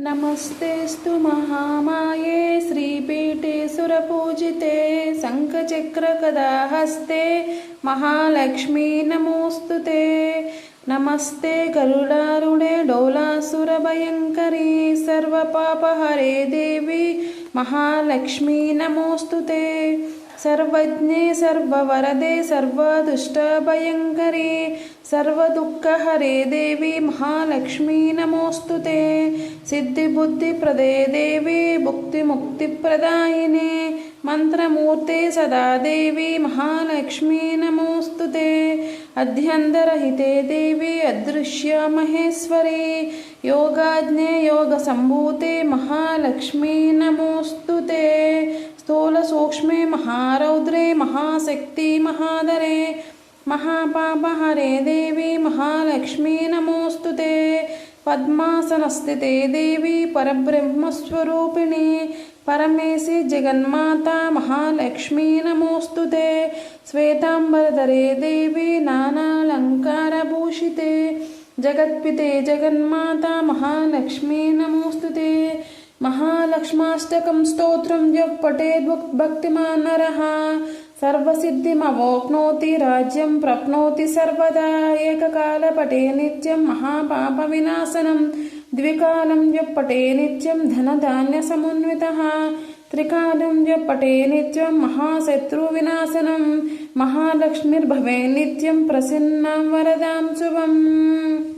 నమస్తేస్తు మహామాయే శ్రీపీఠే సురపూజితే శంఖచక్రకదాహస్తే మహాలక్ష్మీ నమోస్తుతే. నమస్తే గరుడారుణే డోలాసురభయంకరీ సర్వపాపహరే దేవి మహాలక్ష్మీ నమోస్తుతే. सर्वज्ञे सर्ववरदे सर्वदुष्टभयङ्करे सर्वदुःखहरे देवी महालक्ष्मी नमोऽस्तु ते सिद्धिबुद्धिप्रदे देवी भुक्तिमुक्तिप्रदायिने मन्त्रमूर्ते सदा देवी महालक्ष्मी नमोऽस्तु ते अध्यन्तरहिते देवी अदृश्य महेश्वरी योगाज्ञे योगसम्भूते महालक्ष्मी नमोऽस्तु ते स्थूलसूक्ष्मे महारौद्रे महाशक्ति महादरे महापापहरे देवी महालक्ष्मी नमोऽस्तु ते पद्मासनस्थिते देवी परब्रह्मस्वरूपिणी परमेशि जगन्माता महालक्ष्मी नमोऽस्तु ते श्वेताम्बरधरे देवी नानालङ्कारभूषिते जगत्पिते जगन्माता महालक्ष्मी नमोऽस्तु ते महालक्ष्माष्टकं स्तोत्रं यः पठेद् भक्तिमान् नरः सर्वसिद्धिमवोप्नोति राज्यं प्राप्नोति सर्वदा एककालपटे नित्यं महापापविनाशनं द्विकालं यः पटे नित्यं धनधान्यसमुन्वितः त्रिकालं यः पटे नित्यं महाशत्रुविनाशनं महालक्ष्मीर्भवे नित्यं प्रसन्नां वरदां शुभम्